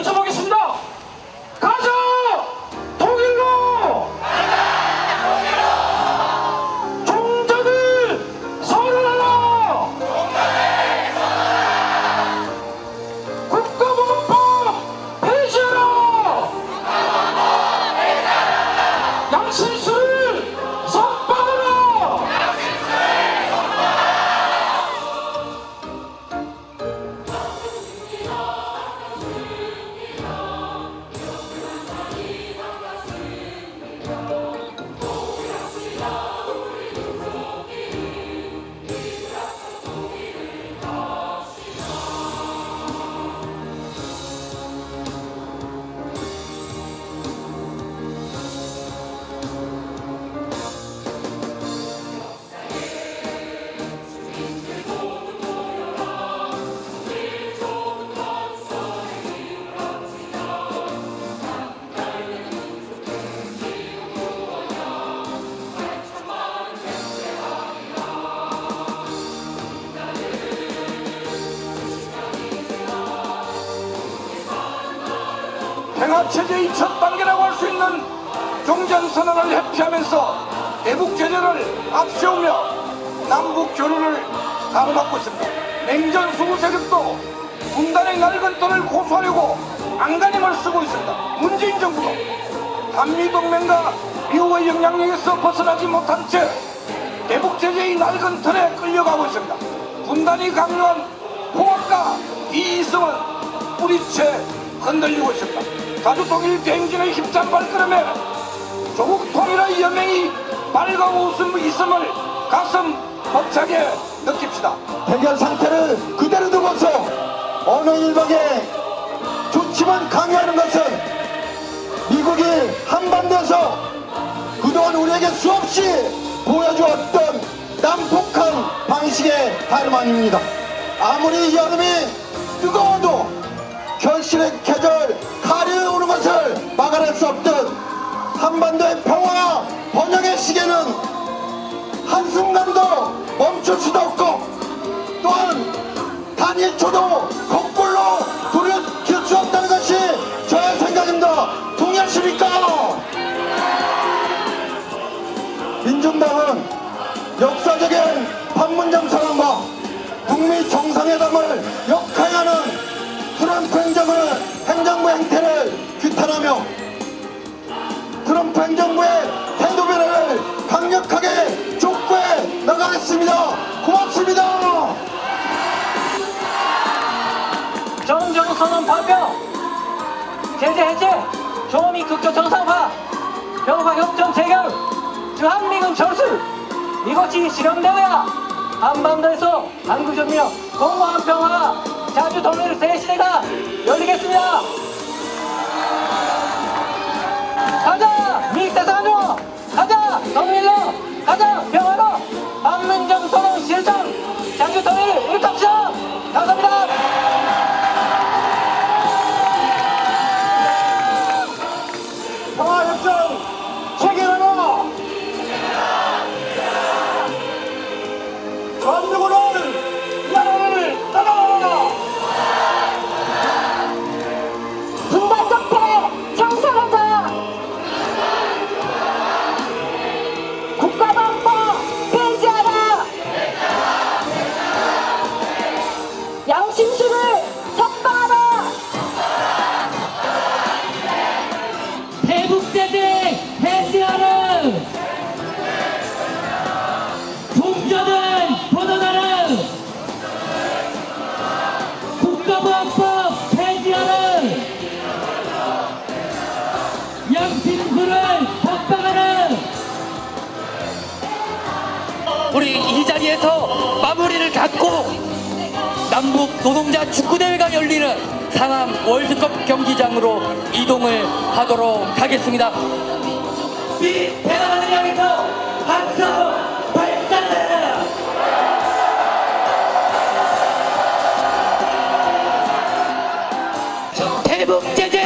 외쳐보겠 평화체제의 첫 단계라고 할 수 있는 종전선언을 회피하면서 대북제재를 앞세우며 남북 교류를 가로막고 있습니다. 냉전 수구 세력도 분단의 낡은 돈을 고수하려고 안간힘을 쓰고 있습니다. 문재인 정부도 한미동맹과 미국의 영향력에서 벗어나지 못한 채 대북제재의 낡은 틀에 끌려가고 있습니다. 분단이 강요한 포악과 비이성은 뿌리채 흔들리고 있습니다. 자주통일 대행진의 힘찬 발걸음에 조국 통일의 여명이 밝은 웃음 있음을 가슴 벅차게 느낍시다. 대결 상태를 그대로 두고서 어느 일방에 조치만 강요하는 것은 미국이 한반도에서 그동안 우리에게 수없이 보여주었던 난폭한 방식의 아닙니다. 아무리 여름이 뜨거워도 결실의 계절 가을이 오는 것을 막아낼 수 없듯 한반도의 평화와 번영의 시계는 한순간도 멈출 수도 없고 또한 단 1초도 거꾸로 돌이킬 수 없다는 것이 저의 생각입니다. 동의하십니까? 민중당은 역사적인 판문점 선언과 북미 정상회담을 역행하는 트럼프 행정을 행정부 행태를 규탄하며 트럼프 행정부의 태도 변화를 강력하게 촉구해 나가겠습니다. 고맙습니다. 정정 선언 발표. 제재 해제. 조미 국교 정상화 평화 협정 체결. 주한미군 철수. 이것이 실현되어야 한반도에서 한국전력 공허한 평화. 자주 통일 새 시대가 열리겠습니다. 가자! 미세상으로 가자! 통일로! 가자! 평화로! 반문정 선언 실천 국가보안법 폐지하는 양심수를 석방하는 우리 이 자리에서 마무리를 갖고 남북 노동자 축구대회가 열리는 상암 월드컵 경기장으로 이동을 하도록 하겠습니다. 이 대단한 향에서 박수 대북 제재